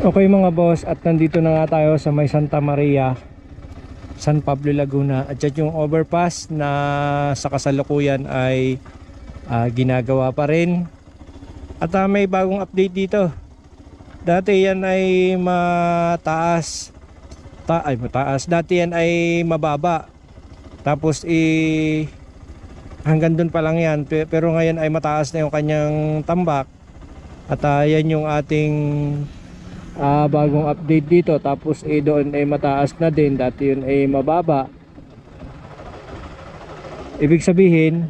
Okay mga boss at nandito na nga tayo sa may Santa Maria San Pablo Laguna. At yan yung overpass na sa kasalukuyan ay ah, ginagawa pa rin. At ah, may bagong update dito. Dati yan ay mataas. Ta ay mataas. Dati yan ay mababa. Tapos i hanggang dun pa lang yan. Pe- pero ngayon ay mataas na yung kanyang tambak. At ah, yan yung ating ah, bagong update dito. Tapos eh, doon ay mataas na din. Dati yun ay mababa. Ibig sabihin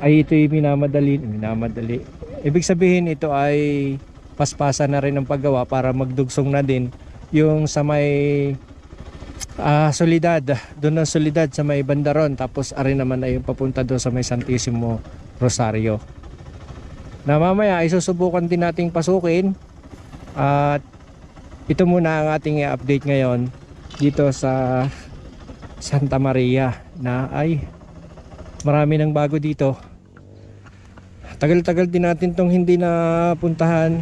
ay ito'y minamadali minamadali. Ibig sabihin ito ay paspasan na rin ang paggawa para magdugsong na din yung sa may ah solidad. Doon ang solidad sa may bandaron. Tapos ari naman ay papunta doon sa may Santissimo Rosario. Na mamaya ay susubukan din nating pasukin at ito muna ang ating i-update ngayon dito sa Santa Maria na ay marami ng bago dito. Tagal-tagal din natin tong hindi na puntahan.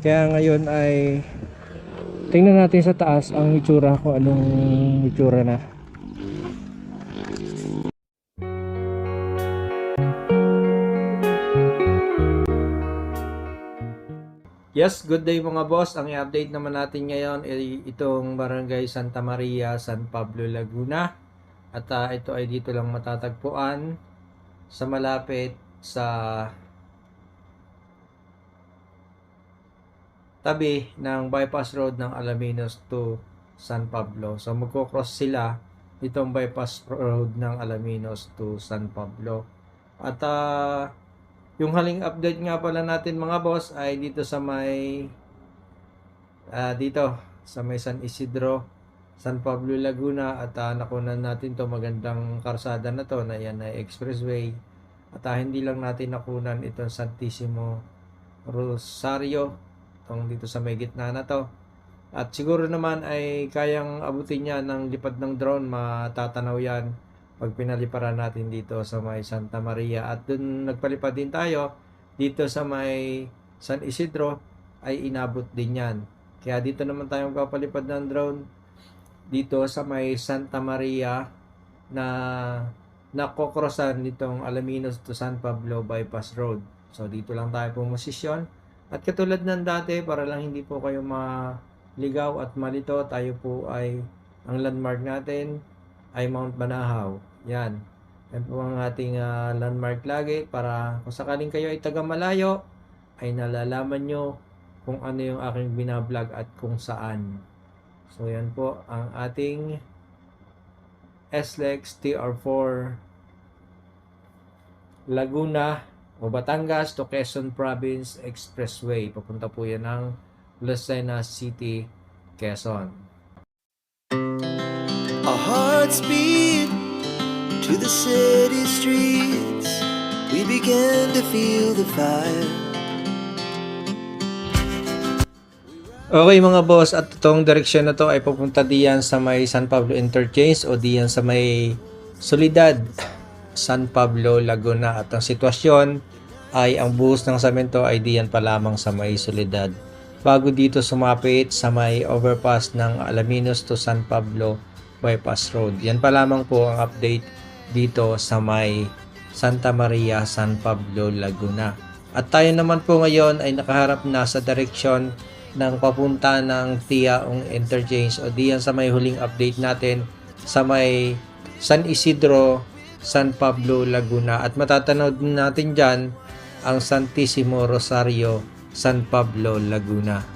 Kaya ngayon ay tingnan natin sa taas ang itsura kung anong itsura na. Yes, good day mga boss. Ang i-update naman natin ngayon ay itong Barangay Santa Maria, San Pablo, Laguna. At ah, ito ay dito lang matatagpuan sa malapit sa tabi ng bypass road ng Alaminos to San Pablo. So magko-cross sila itong bypass road ng Alaminos to San Pablo. At ah, yung haling update nga pala natin mga boss ay dito sa may ah, dito sa may San Isidro, San Pablo, Laguna. At uh, nakunan natin to magandang karsada na to na yan ay expressway. At ah, hindi lang natin nakunan itong Santissimo Rosario tong dito sa may gitna na to. At siguro naman ay kayang abutin niya ng lipad ng drone matatanaw yan pag pinaliparan natin dito sa may Santa Maria at dun nagpalipad din tayo dito sa may San Isidro ay inabot din yan. Kaya dito naman tayo magpapalipad ng drone. Dito sa may Santa Maria na nakokrosan nitong Alaminos to San Pablo Bypass Road. So dito lang tayo pumosisyon at katulad ng dati para lang hindi po kayo maligaw at malito tayo po ay ang landmark natin ay Mount Banahaw. Yan. Yan po ang ating ah, landmark lagi para kung sakaling kayo ay taga malayo ay nalalaman nyo kung ano yung aking binablog at kung saan. So yan po ang ating SLEX TR4 Laguna o Batangas to Quezon Province Expressway. Papunta po yan ng Lucena City, Quezon. Our beat to the city streets. We began to feel the fire. Okay mga boss, at itong direksyon na to ay pupunta diyan sa may San Pablo Interchange o diyan sa may Solidad, San Pablo, Laguna. At ang sitwasyon ay ang buhos ng samento ay diyan pa lamang sa may Solidad. Bago dito sumapit sa may overpass ng Alaminos to San Pablo Bypass Road. Yan pa lamang po ang update dito sa may Santa Maria, San Pablo, Laguna. At tayo naman po ngayon ay nakaharap na sa direksyon ng papunta ng Tiaong Interchange o diyan sa may huling update natin sa may San Isidro, San Pablo, Laguna at matatanaw din natin dyan ang Santissimo Rosario, San Pablo, Laguna.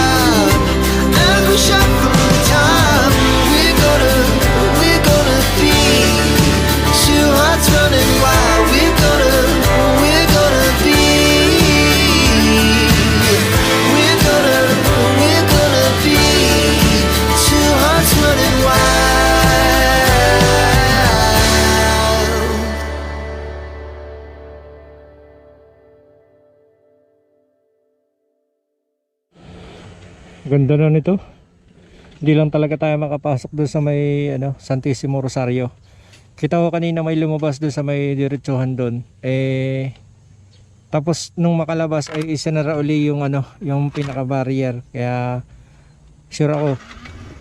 Ganda na nito. Hindi lang talaga tayo makapasok doon sa may ano, Santissimo Rosario. Kita ko kanina may lumabas doon sa may diretsuhan doon. Eh tapos nung makalabas ay isinara uli yung ano, yung pinaka barrier. Kaya sure ako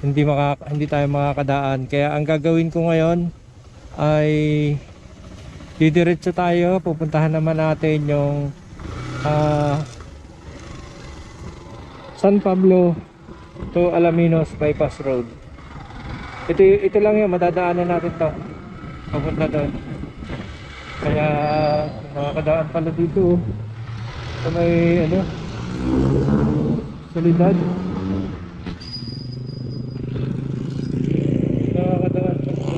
hindi maka, hindi tayo makakadaan. Kaya ang gagawin ko ngayon ay didiretso tayo. Pupuntahan naman natin yung ah, San Pablo to Alaminos Bypass Road. Ito, ito lang yung madadaanan natin to. Papunta doon. Kaya nakakadaan pala dito. oh. Sa may ano, solidad. Nakakadaan pa dito.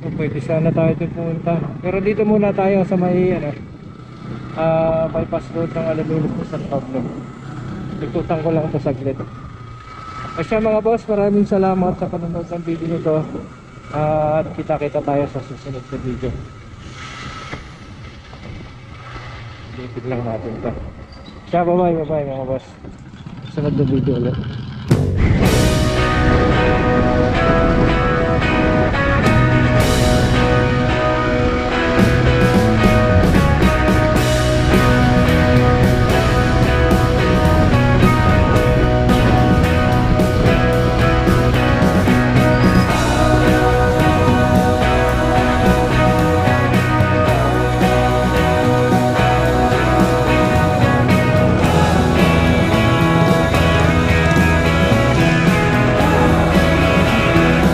So, pwede sana tayo dito pumunta. Pero dito muna tayo sa may ano, ah bypass road ng Alaminos sa San Pablo. Ikutan ko lang ito saglit. At siya mga boss, maraming salamat sa panonood ng video nito. Ah, At kita-kita tayo sa susunod na video. Dito lang natin ito. Siya, bye-bye, bye-bye mga boss. Sunod na video ulit.